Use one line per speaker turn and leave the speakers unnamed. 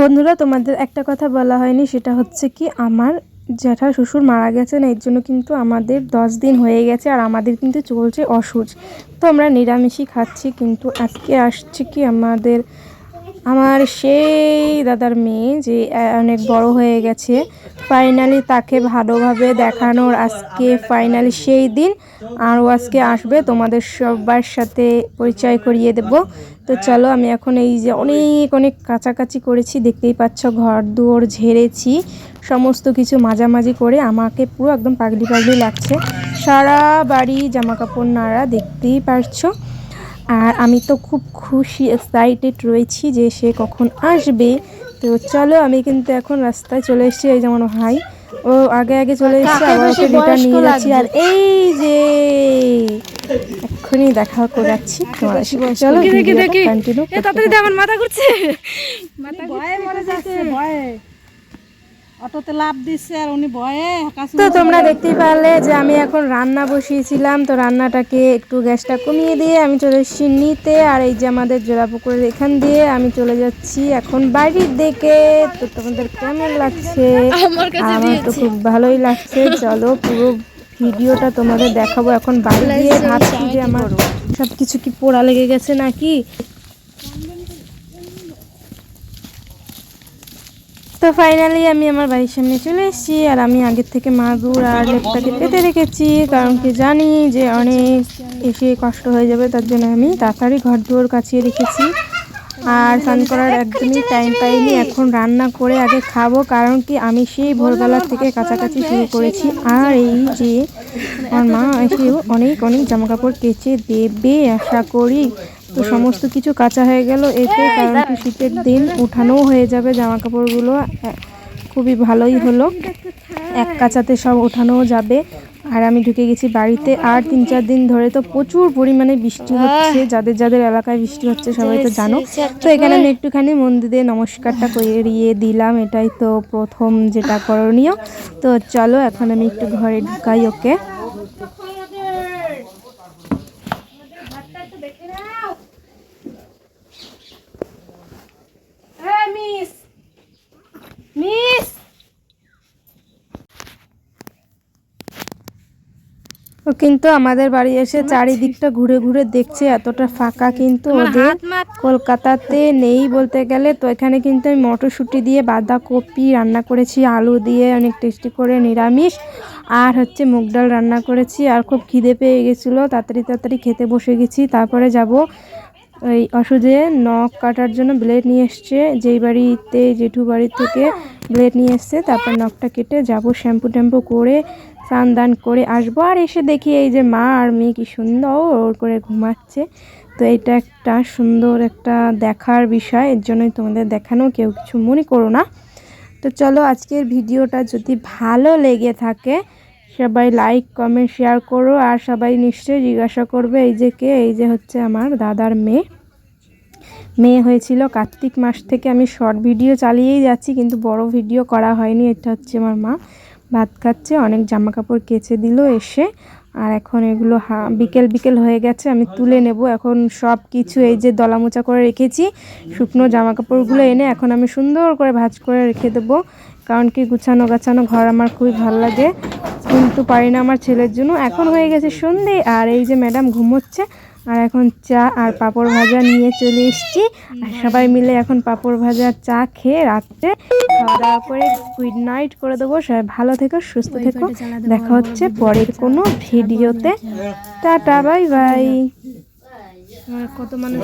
বন্ধুরা তোমাদের একটা কথা বলা হয়নি সেটা হচ্ছে কি আমার জ্যাঠা শ্বশুর মারা গেছেন, এর জন্য কিন্তু আমাদের দশ দিন হয়ে গেছে আর আমাদের কিন্তু চলছে অসুচ। তো আমরা নিরামিষই খাচ্ছি, কিন্তু আজকে আসছে কি আমাদের আমার সেই দাদার মেয়ে যে অনেক বড় হয়ে গেছে। ফাইনালি তাকে ভালোভাবে দেখানোর আজকে ফাইনালি সেই দিন। আর ও আজকে আসবে, তোমাদের সবার সাথে পরিচয় করিয়ে দেব। তো চলো, আমি এখন এই যে অনেক অনেক কাছাকাছি করেছি, দেখতেই পাচ্ছ ঘর দুয়ার ঝেড়েছি। সমস্ত কিছু মাঝামাঝি করে আমাকে পুরো একদম পাগলি পাগলি লাগছে। সারা বাড়ি জামা কাপড় নাড়া, দেখতেই পারছ। আর আমি তো খুব খুশি এক্সাইটেড রয়েছি যে সে কখন আসবে। তো চলো আমি কিন্তু এখন রাস্তায় চলে এসেছি এই যেমন ভাই। ও আগে আগে চলে এসেছে আবার ওকে রিটার্ন নিয়ে যাচ্ছি। আর এই যে এক্ষুনি দেখা করে যাচ্ছি তোমার সাথে। চলো কন্টিনিউ
তাড়াতাড়ি আমার মাথা ঘুরছে।
ভয়ে মরে যাচ্ছে ভয়ে। অটোতে লাভ দিচ্ছে আর উনি ভয়ে
তো তোমরা দেখতেই পারলে যে আমি এখন রান্না বসিয়েছিলাম তো রান্নাটাকে একটু গ্যাসটা কমিয়ে দিয়ে আমি চলে এসেছি নিতে। আর এই যে আমাদের জোড়া পুকুরের এখান দিয়ে আমি চলে যাচ্ছি এখন বাড়ির দিকে। তো তোমাদের কেমন লাগছে? আমার তো খুব ভালোই লাগছে। চলো পুরো ভিডিওটা তোমাদের দেখাবো। এখন বাড়ি গিয়ে ভাবছি যে আমার সব কিছু কি পোড়া লেগে গেছে নাকি? তো ফাইনালি আমি আমার বাড়ির সামনে চলে এসেছি আর আমি আগের থেকে মাদুর আর লেপটাকে পেতে রেখেছি কারণ কি জানি যে অনেক এসে কষ্ট হয়ে যাবে তার জন্য আমি তাড়াতাড়ি ঘর দুয়ার কাছিয়ে রেখেছি। আর স্নান করার একদমই টাইম পাইনি এখন রান্না করে আগে খাব কারণ কি আমি সেই ভোরবেলা থেকে কাছাকাছি শুরু করেছি। আর এই যে আমার মা এসেও অনেক অনেক জামা কাপড় কেচে দেবে আশা করি তো সমস্ত কিছু কাঁচা হয়ে গেল। এতে কারণ কি শীতের দিন উঠানোও হয়ে যাবে জামা কাপড়গুলো খুবই ভালোই হলো। এক কাঁচাতে সব ওঠানোও যাবে। আর আমি ঢুকে গেছি বাড়িতে। আর তিন চার দিন ধরে তো প্রচুর পরিমাণে বৃষ্টি হচ্ছে। যাদের যাদের এলাকায় বৃষ্টি হচ্ছে সবাই তো জানো। তো এখানে আমি একটুখানি মন্দিরে নমস্কারটা করিয়ে দিলাম। এটাই তো প্রথম যেটা করণীয়। তো চলো এখন আমি একটু ঘরে ঢুকাই ওকে
মিস মিস
ও কিন্তু আমাদের বাড়ি এসে চারিদিকটা ঘুরে ঘুরে দেখছে এতটা ফাঁকা কিন্তু ওদের কলকাতাতে নেই বলতে গেলে। তো এখানে কিন্তু আমি মটরশুঁটি দিয়ে বাঁধাকপি রান্না করেছি আলু দিয়ে অনেক টেস্টি করে নিরামিষ আর হচ্ছে মুগ ডাল রান্না করেছি আর খুব খিদে পেয়ে গেছিল তাড়াতাড়ি তাড়াতাড়ি খেতে বসে গেছি। তারপরে যাব ওই ওষুধে নখ কাটার জন্য ব্লেড নিয়ে এসছে যেই বাড়িতে জেঠু বাড়ি থেকে ব্লেড নিয়ে এসছে তারপর নখটা কেটে যাব শ্যাম্পু ট্যাম্পু করে স্নান দান করে আসব। আর এসে দেখি এই যে মা আর মেয়ে কি সুন্দর ওর করে ঘুমাচ্ছে। তো এটা একটা সুন্দর একটা দেখার বিষয়। এর জন্যই তোমাদের দেখানো, কেউ কিছু মনে করো না। তো চলো আজকের ভিডিওটা যদি ভালো লেগে থাকে, সবাই লাইক কমেন্ট শেয়ার করো। আর সবাই নিশ্চয়ই জিজ্ঞাসা করবে, এই যে কে? এই যে হচ্ছে আমার দাদার মেয়ে। মেয়ে হয়েছিল কার্তিক মাস থেকে আমি শর্ট ভিডিও চালিয়েই যাচ্ছি, কিন্তু বড় ভিডিও করা হয়নি। এটা হচ্ছে আমার মা। ভাত খাচ্ছে, অনেক জামা কাপড় কেচে দিল এসে। আর এখন এগুলো বিকেল বিকেল হয়ে গেছে, আমি তুলে নেব। এখন সব কিছু এই যে দলামোচা করে রেখেছি, শুকনো জামা কাপড়গুলো এনে এখন আমি সুন্দর করে ভাজ করে রেখে দেবো। কারণ কি গুছানো গাছানো ঘর আমার খুবই ভালো লাগে। কিন্তু পারি না আমার ছেলের জন্য। এখন হয়ে গেছে সন্ধে, আর এই যে ম্যাডাম ঘুমোচ্ছে আর এখন চা আর পাঁপড় ভাজা নিয়ে চলে এসছি। আর সবাই মিলে এখন পাঁপড় ভাজা চা খেয়ে রাত্রে খাওয়া দাওয়া করে গুড নাইট করে দেবো। সবাই ভালো থেকো সুস্থ থেকো। দেখা হচ্ছে পরের কোনো ভিডিওতে। Tata bye bye. কত মানুষ